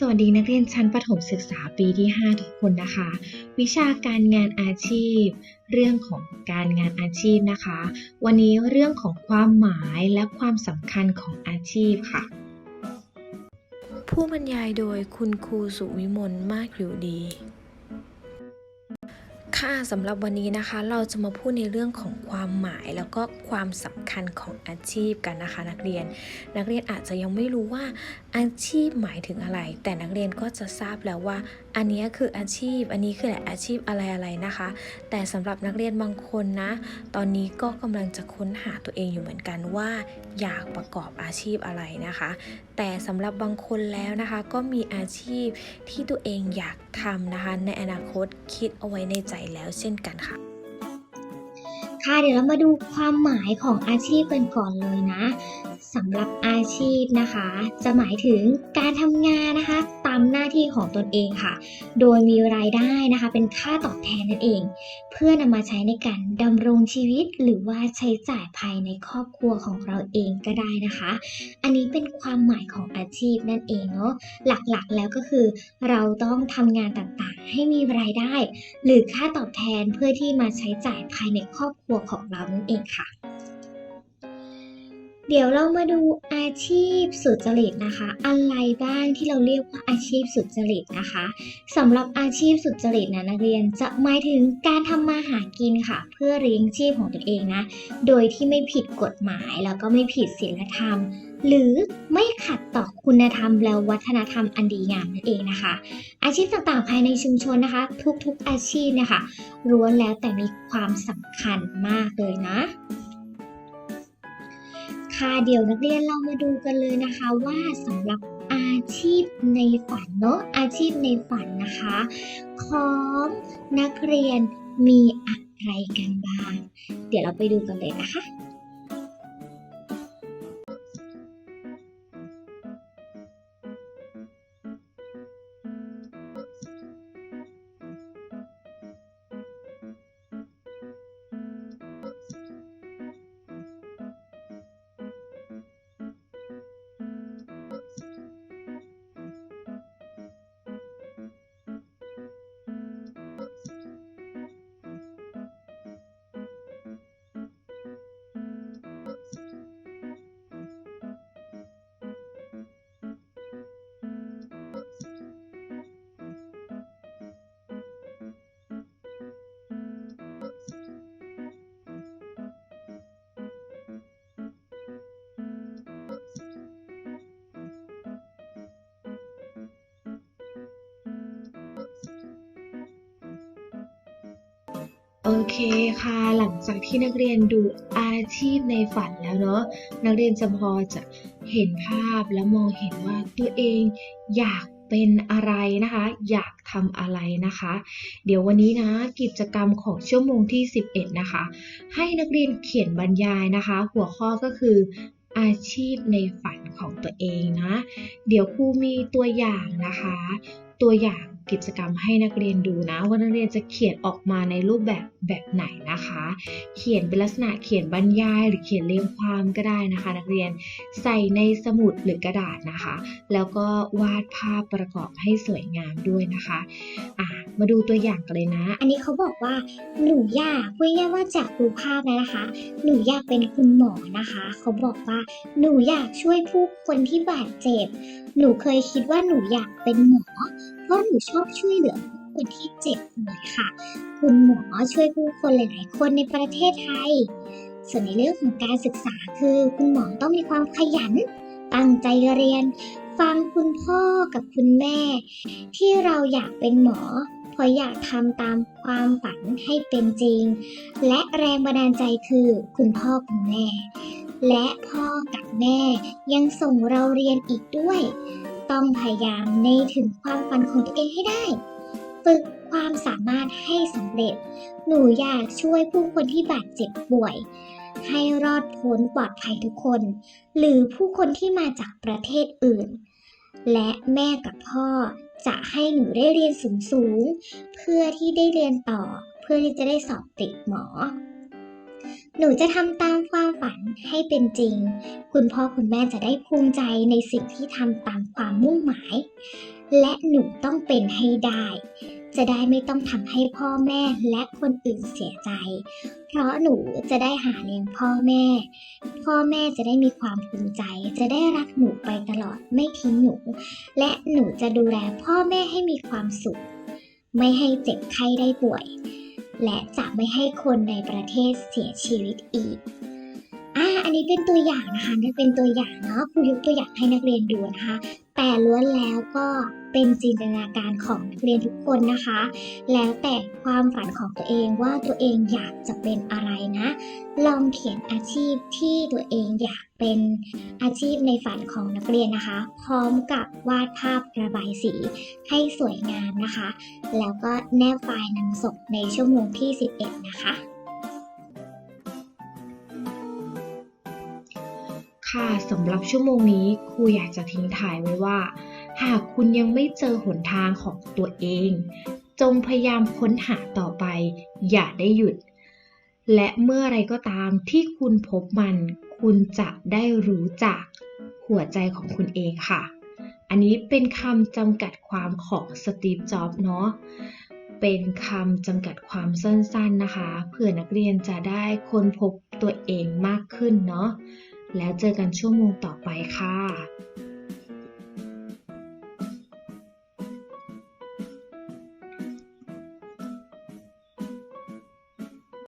สวัสดีนักเรียนชั้นประถมศึกษาปีที่ 5 ทุกคนนะคะ วิชาการงานอาชีพ เรื่องของการงานอาชีพนะคะ วันนี้เรื่องของความหมายและความสำคัญของอาชีพค่ะ ผู้บรรยายโดยคุณครูสุวิมลมากอยู่ดี ค่ะสำหรับวันนี้นะคะ เราจะมาพูดในเรื่องของความหมายแล้วก็ความสำคัญของอาชีพกันนะคะ นักเรียน นักเรียนอาจจะยังไม่รู้ว่าอาชีพหมายถึงอะไร แต่นักเรียนก็จะทราบแล้วว่า อันนี้คืออาชีพ อันนี้คืออาชีพอะไรอะไรนะคะ แต่สำหรับนักเรียนบางคนนะ ตอนนี้ก็กำลังจะค้นหาตัวเองอยู่เหมือนกันว่า อยากประกอบอาชีพอะไรนะคะ แต่สำหรับบางคนแล้วนะคะ ก็มีอาชีพที่ตัวเองอยากทำนะคะ ในอนาคตคิดเอาไว้ในใจแล้วเช่นกันค่ะ ค่ะ เดี๋ยวเรามาดูความหมายของอาชีพกันก่อนเลยนะสำหรับอาชีพนะคะ จะหมายถึงการทำงานนะคะ ตาหน้าที่ของตนเองค่ะ โดยมีรายได้นะคะเป็นค่าตอบแทนนั่นเอง เพื่อนำมาใช้ในการดำรงชีวิตหรือว่าใช้จ่ายภายในครอบครัวของเราเองก็ได้นะคะ อันนี้เป็นความหมายของอาชีพนั่นเองเนาะหลักๆแล้วก็คือ เราต้องทำงานต่างๆ ให้มีรายได้ หรือค่าตอบแทนเพื่อที่มาใช้จ่ายภายในครอบครัวของเรานั่นเองค่ะ เดี๋ยวเรามาดูอาชีพสุจริตนะคะ อะไรบ้างที่เราเรียกว่าอาชีพสุจริตนะคะสำหรับอาชีพสุจริตนะนักเรียนจะหมายถึงการทำมาหากินค่ะ เพื่อเลี้ยงชีพของตนเองนะ โดยที่ไม่ผิดกฎหมายแล้วก็ไม่ผิดศีลธรรม หรือไม่ขัดต่อคุณธรรมและวัฒนธรรมอันดีงามนั่นเองนะคะ อาชีพต่างๆภายในชุมชนนะคะ ทุกๆอาชีพนี่ยค่ะล้วนแล้วแต่มีความสำคัญมากเลยนะ ค่ะเดี๋ยวนักเรียนเรามาดูกันเลยนะคะว่าสำหรับอาชีพในฝันเนาะอาชีพในฝันนะคะ ของนักเรียนมีอะไรกันบ้าง เดี๋ยวเราไปดูกันเลยนะคะ โอเคค่ะ หลังจากที่นักเรียนดูอาชีพในฝันแล้วเนาะ นักเรียนจะพอจะเห็นภาพและมองเห็นว่าตัวเองอยากเป็นอะไรนะคะ อยากทำอะไรนะคะ เดี๋ยววันนี้นะกิจกรรมของชั่วโมงที่ 11 นะคะ ให้นักเรียนเขียนบรรยายนะคะ หัวข้อก็คืออาชีพในฝันของตัวเองนะ เดี๋ยวครูมีตัวอย่างนะคะ ตัวอย่าง กิจกรรมให้นักเรียนดูนะ ว่านักเรียนจะเขียนออกมาในรูปแบบแบบไหนนะคะ เขียนเป็นลักษณะเขียนบรรยาย หรือเขียนเรียงความก็ได้นะคะ นักเรียนใส่ในสมุดหรือกระดาษนะคะ แล้วก็วาดภาพประกอบให้สวยงามด้วยนะคะอะมาดูตัวอย่างกันเลยนะ อันนี้เขาบอกว่าหนูอยากพูดง่ายๆว่าจากดูภาพแล้วนะคะ หนูอยากเป็นคุณหมอนะคะ เขาบอกว่าหนูอยากช่วยผู้คนที่บาดเจ็บ หนูเคยคิดว่าหนูอยากเป็นหมอ เพราะหนูชอบช่วยเหลือผู้คนที่เจ็บป่วยค่ะ คุณหมอช่วยผู้คนหลาย ๆ คนในประเทศไทย ส่วนในเรื่องของการศึกษาคือ คุณหมอต้องมีความขยัน ตั้งใจเรียน ฟังคุณพ่อกับคุณแม่ ที่เราอยากเป็นหมอเพราะอยากทำตามความฝันให้เป็นจริง และแรงบันดาลใจคือคุณพ่อคุณแม่ และพ่อกับแม่ยังส่งเราเรียนอีกด้วย ต้องพยายามในถึงความฝันของตัวเองให้ได้ ฝึกความสามารถให้สำเร็จ หนูอยากช่วยผู้คนที่บาดเจ็บป่วย ให้รอดพ้นปลอดภัยทุกคน หรือผู้คนที่มาจากประเทศอื่น และแม่กับพ่อจะให้หนูได้เรียนสูงๆเพื่อที่ได้เรียนต่อ เพื่อที่จะได้สอบติดหมอ หนูจะทำตามความฝันให้เป็นจริง คุณพ่อคุณแม่จะได้ภูมิใจในสิ่งที่ทำตามความมุ่งหมาย และหนูต้องเป็นให้ได้ จะได้ไม่ต้องทำให้พ่อแม่และคนอื่นเสียใจ เพราะหนูจะได้หาเลี้ยงพ่อแม่ พ่อแม่จะได้มีความภูมิใจ จะได้รักหนูไปตลอดไม่ทิ้งหนู และหนูจะดูแลพ่อแม่ให้มีความสุข ไม่ให้เจ็บไข้ได้ป่วย และจะไม่ให้คนในประเทศเสียชีวิตอีกอ่าอันนี้เป็นตัวอย่างนะคะนี่เป็นตัวอย่างเนาะครูยกตัวอย่างให้นักเรียนดูนะคะ แต่ล้วนแล้วก็เป็นจินตนาการของนักเรียนทุกคนนะคะ แล้วแต่ความฝันของตัวเองว่าตัวเองอยากจะเป็นอะไรนะ ลองเขียนอาชีพที่ตัวเองอยากเป็นอาชีพในฝันของนักเรียนนะคะ พร้อมกับวาดภาพระบายสีให้สวยงามนะคะ แล้วก็แนบไฟล์นำส่งในชั่วโมงที่ 11 นะคะ ค่ะสำหรับชั่วโมงนี้ครูอยากจะทิ้งท้ายไว้ว่า หากคุณยังไม่เจอหนทางของตัวเอง จงพยายามค้นหาต่อไป อย่าได้หยุด และเมื่อไรก็ตามที่คุณพบมัน คุณจะได้รู้จักหัวใจของคุณเองค่ะ อันนี้เป็นคำจำกัดความของสตีฟ จ็อบเนาะเป็นคำจำกัดความสั้นๆนะคะ เพื่อนักเรียนจะได้ค้นพบตัวเองมากขึ้นเนาะ แล้วเจอกันชั่วโมงต่อไปค่ะ